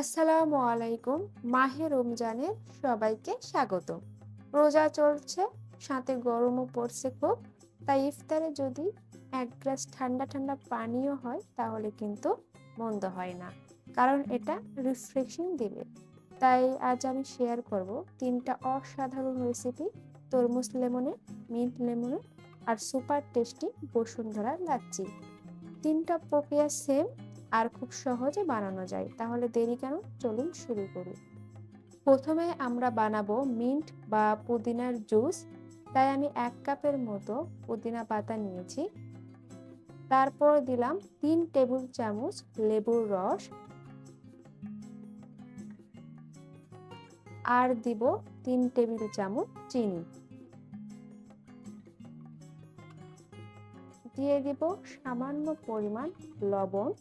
আসসালামু আলাইকুম। মাহে রমজানের সবাইকে স্বাগত। রোজা চলছে, সাথে গরমও পড়ছে খুব, তাই ইফতারে যদি এক গ্লাস ঠান্ডা ঠান্ডা পানীয় হয়, তাহলে কিন্তু মন্দ হয় না, কারণ এটা রিফ্রেশিং দেবে। তাই আজ আমি শেয়ার করব তিনটা অসাধারণ রেসিপি তরমুজ লেমনের মিন্ট লেমনের আর সুপার টেস্টি বসুন্ধরা লাচ্ছি। তিনটা প্রক্রিয়া সেম আর খুব সহজে বানানো যায়। তাহলে দেরি কেন? চলুন শুরু করি। প্রথমে আমরা বানাবো মিন্ট বা পুদিনার জুস। তাই আমি এক কাপের মতো পুদিনা পাতা নিয়েছি। তারপর দিলাম তিন টেবিল চামচ লেবুর রস। আর দিব তিন টেবিল চামচ চিনি। দিয়ে দিব সামান্য পরিমাণ লবণ।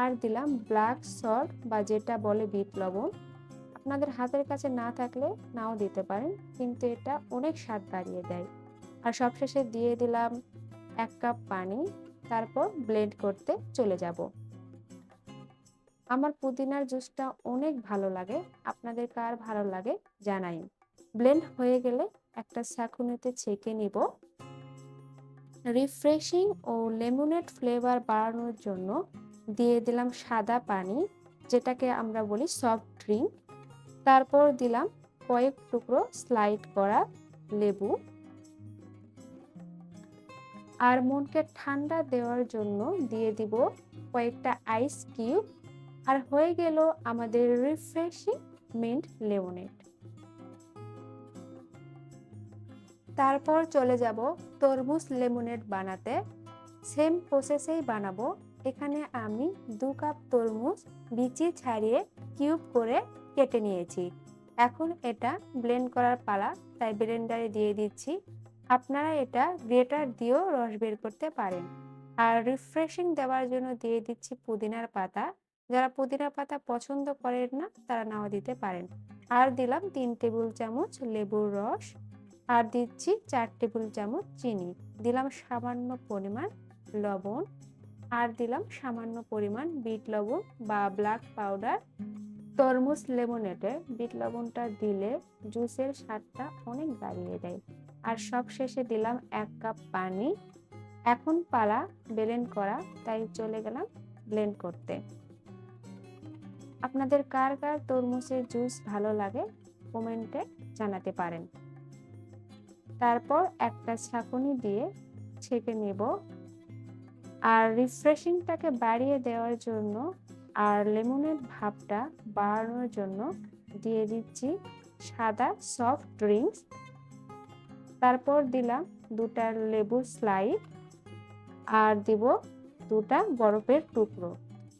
আর দিলাম ব্ল্যাক সল্ট বা যেটা বলে বিট লবণ। আপনাদের হাতের কাছে না থাকলে নাও দিতে পারেন, কিন্তু এটা অনেক স্বাদ বাড়িয়ে দেয়। আর সবশেষে দিয়ে দিলাম এক কাপ পানি, তারপর ব্লেন্ড করতে চলে যাব। আমার পুদিনার জুসটা অনেক ভালো লাগে, আপনাদের কার ভালো লাগে জানাই। ব্লেন্ড হয়ে গেলে একটা ছাঁকুনিতে ছেঁকে নিব। রিফ্রেশিং ও লেমনেড ফ্লেভার বাড়ানোর জন্য দিয়ে দিলাম সাদা পানি, যেটাকে আমরা বলি সফট ড্রিঙ্ক তারপর দিলাম কয়েক টুকরো স্লাইড করা লেবু। আর মনকে ঠান্ডা দেওয়ার জন্য দিয়ে দিব কয়েকটা আইস কিউব আর হয়ে গেল আমাদের রিফ্রেশিং মিন্ট লেমনেড তারপর চলে যাব তরমুজ লেমনেড বানাতে। সেম প্রসেসেই বানাবো। এখানে আমি দু কাপ তরমুজ বিচি ছাড়িয়ে কিউব করে কেটে নিয়েছি। এখন এটা ব্লেন্ড করার পালা, তাই ব্লেন্ডারে দিয়ে দিচ্ছি। আপনারা এটা গ্রেটার দিয়েও রস বের করতে পারেন। আর রিফ্রেশিং দেওয়ার জন্য দিয়ে দিচ্ছি পুদিনার পাতা। যারা পুদিনা পাতা পছন্দ করেন না, তারা নাও দিতে পারেন। আর দিলাম তিন টেবিল চামচ লেবুর রস। আর দিচ্ছি চার টেবিল চামচ চিনি। দিলাম সামান্য পরিমাণ লবণ। আর দিলাম সামান্য পরিমাণ বিট লবণ বা ব্ল্যাক পাউডার। তরমুজ লেমনেটে বিট লবণটা দিলে জুসের স্বাদটা অনেক বাড়িয়ে দেয়। আর সব শেষে দিলাম এক কাপ পানি। এখন পালা ব্লেন্ড করা, তাই চলে গেলাম ব্লেন্ড করতে। আপনাদের কার কার তরমুজের জুস ভালো লাগে কমেন্টে জানাতে পারেন। তারপর একটা ছাঁকুনি দিয়ে ছেঁকে নেব আর রিফ্রেশিংটাকে বাড়িয়ে দেওয়ার জন্য আর লেমনের ভাবটা বাড়ানোর জন্য দিয়ে দিচ্ছি সাদা সফট ড্রিঙ্কস তারপর দিলাম দুটা লেবু স্লাইড আর দিব দুটা বরফের টুকরো।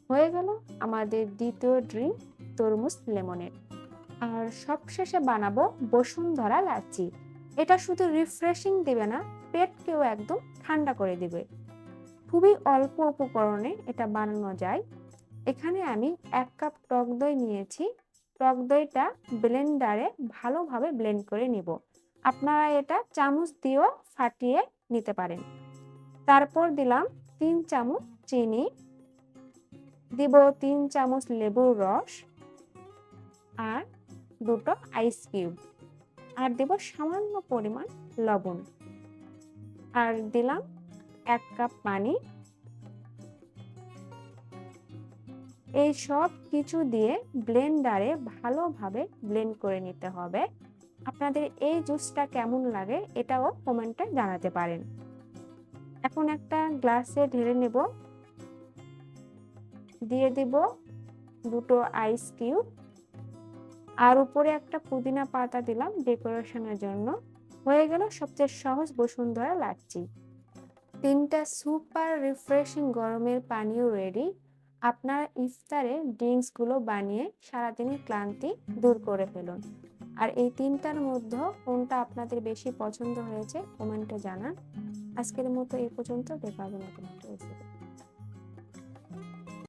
হয়ে গেল আমাদের দ্বিতীয় ড্রিঙ্ক তরমুজ লেমনের আর সবশেষে বানাবো বসুন্ধরা লাচ্ছি। এটা শুধু রিফ্রেশিং দিবে না, পেটকেও একদম ঠান্ডা করে দিবে। খুবই অল্প উপকরণে এটা বানানো যায়। এখানে আমি এক কাপ টক দই নিয়েছি। টক দইটা ব্লেন্ডারে ভালোভাবে ব্লেন্ড করে নিব। আপনারা এটা চামচ দিয়েও ফাটিয়ে নিতে পারেন। তারপর দিলাম তিন চামচ চিনি। দিব তিন চামচ লেবুর রস আর দুটো আইস কিউব। আর দেব সামান্য পরিমাণ লবণ। আর দিলাম এক কাপ পানি। এই সব কিছু দিয়ে ব্লেন্ডারে ভালোভাবে ব্লেন্ড করে নিতে হবে। আপনাদের এই জুসটা কেমন লাগে এটাও কমেন্টে জানাতে পারেন। এখন একটা গ্লাসে ঢেলে নেব। দিয়ে দিব দুটো আইস কিউব। আর উপরে একটা পুদিনা পাতা দিলাম ডেকোরেশনের জন্য। হয়ে গেল সবচেয়ে সহজ বসুন্ধরা লাচ্ছি তিনটা সুপার রিফ্রেশিং গরমের পানীয় রেডি। আপনারা ইফতারে ড্রিঙ্কসগুলো বানিয়ে সারাদিনের ক্লান্তি দূর করে ফেলুন। আর এই তিনটার মধ্যে কোনটা আপনাদের বেশি পছন্দ হয়েছে কমেন্টে জানান। আজকের মতো এ পর্যন্ত। দেখা হবে নতুন একটা রেসিপি